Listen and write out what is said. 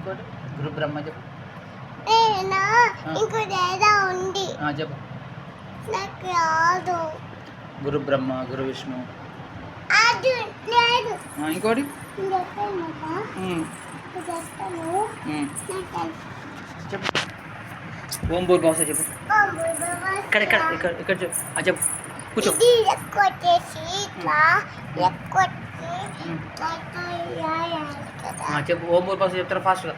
ఇంకోటి? గురు బ్రహ్మ చెప్పు. ఉంది. చెప్పు. నాకు రాదు. గురు బ్రహ్మ గురు విష్ణు. అది లేదు. ఆ, ఇంకోటి? చెప్పు. ఓం బూర్ బాస చెప్పు. ఇక్కడ ఇక్కడ ఇక్కడ ఇక్కడ చెప్పు. ఆ, చెప్పు. కూర్చో. ఇది ఎక్కువచ్చేసి ఇట్లా చెప్పు ఓం బూర్ బాస చెప్తారా ఫాస్ట్గా